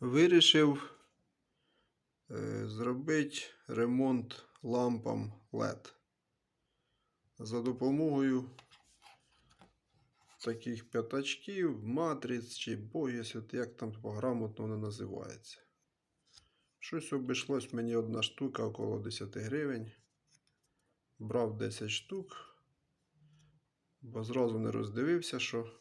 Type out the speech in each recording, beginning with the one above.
Вирішив е, зробити ремонт лампам LED. За допомогою таких п'ятачків, матриць чи от як там грамотно воно називається. Щось обійшлось мені одна штука около 10 гривень. Брав 10 штук, бо зразу не роздивився, що.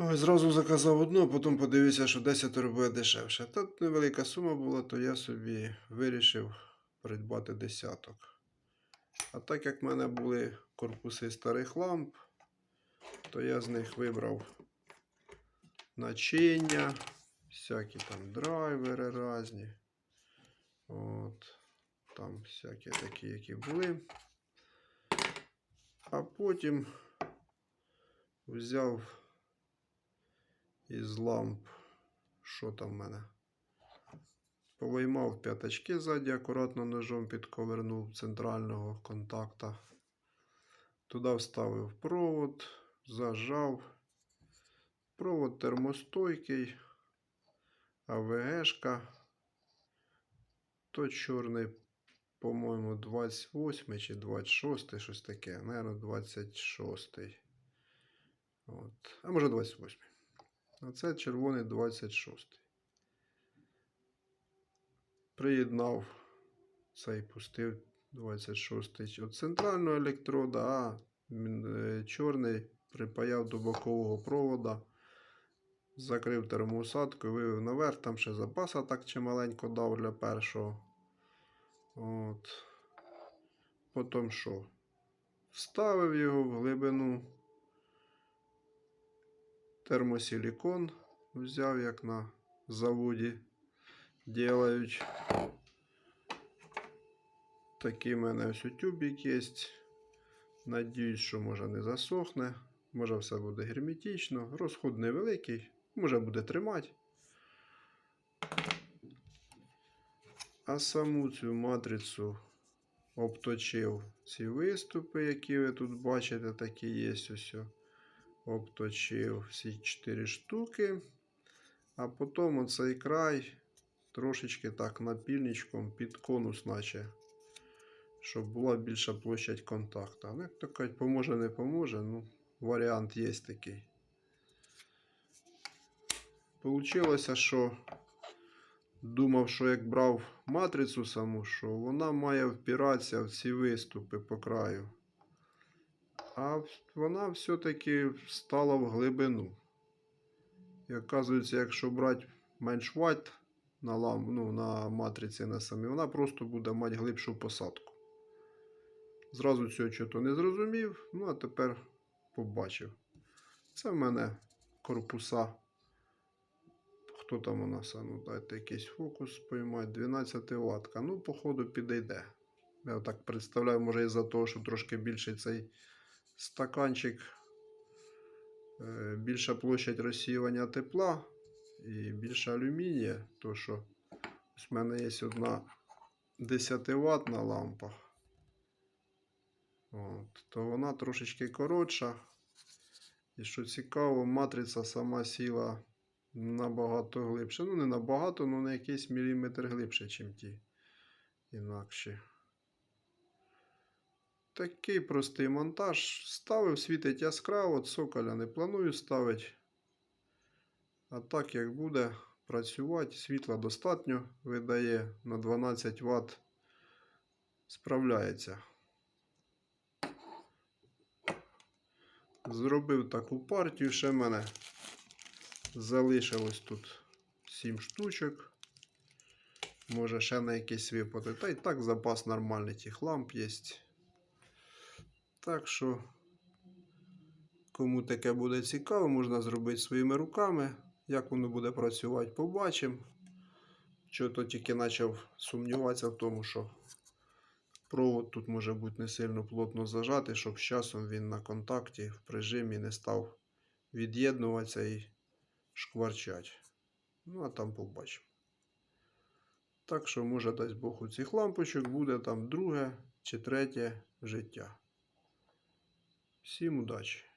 Зразу заказав одну, а потім подивився, що 10 буде дешевше. Тут невелика сума була, то я собі вирішив придбати десяток. А так як в мене були корпуси старих ламп, то я з них вибрав начиння, всякі там драйвери різні. От. Там всякі такі, які були. А потім взяв із ламп, що там в мене. Повиймав п'ятачки ззаді, акуратно ножом підковернув центрального контакта. Туди вставив провод, зажав. Провод термостойкий, АВГшка. То чорний, по-моєму, 28 чи 26, щось таке. Наверно, 26. От. А може 28. А це червоний 26. Приєднав цей пустив 26 від центрального електрода, а е, чорний припаяв до бокового провода. Закрив термоусадку, вивів наверх, там ще запаса так чималенько дав для першого. От. Потім що? Вставив його в глибину. Термосилікон взяв, як на заводі делають. Такий в мене ось тюбик є. Надіюсь, що може не засохне. Може все буде герметично. Розход невеликий, може буде тримати. А саму цю матрицю обточив ці виступи, які ви тут бачите, такі є ось. Обточив всі 4 штуки. А потім оцей край трошечки так напільничком під конус, наче, щоб була більша площадь контакту. Ну, як то кажуть, поможе, не поможе. Ну, варіант є такий. Получилося, що думав, що як брав матрицю саму, що вона має впиратися в ці виступи по краю. А вона все-таки стала в глибину. І оказується, якщо брати менш ватт на, лам, ну, на матриці на самі, вона просто буде мати глибшу посадку. Зразу цього чого не зрозумів, ну а тепер побачив. Це в мене корпуса. Хто там у нас? Ну, дайте якийсь фокус поймати. 12 ватка. Ну, походу, підійде. Я так представляю, може із-за того, що трошки більший цей стаканчик, е, більша площадь розсіювання тепла і більше алюмінія. То що в мене є одна 10 ватна лампа. От, то вона трошечки коротша. І що цікаво, матриця сама сіла набагато глибше. Ну, не набагато, але на якийсь міліметр глибше, ніж ті інакші. Такий простий монтаж. Ставив, світить яскраво, цоколя не планую ставити. А так як буде працювати, світла достатньо видає на 12 Вт. Справляється. Зробив таку партію. Ще в мене залишилось тут 7 штучок. Може ще на якісь випадки. Та й так запас нормальний тих ламп є. Так що, кому таке буде цікаво, можна зробити своїми руками. Як воно буде працювати, побачимо. Що то тільки почав сумніватися в тому, що провод тут може бути не сильно плотно зажатий, щоб з часом він на контакті в прижимі не став від'єднуватися і шкварчати. Ну, а там побачимо. Так що, може, дасть Бог у цих лампочок буде там друге чи третє життя. Всім удачі!